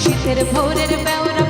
she said it voted about a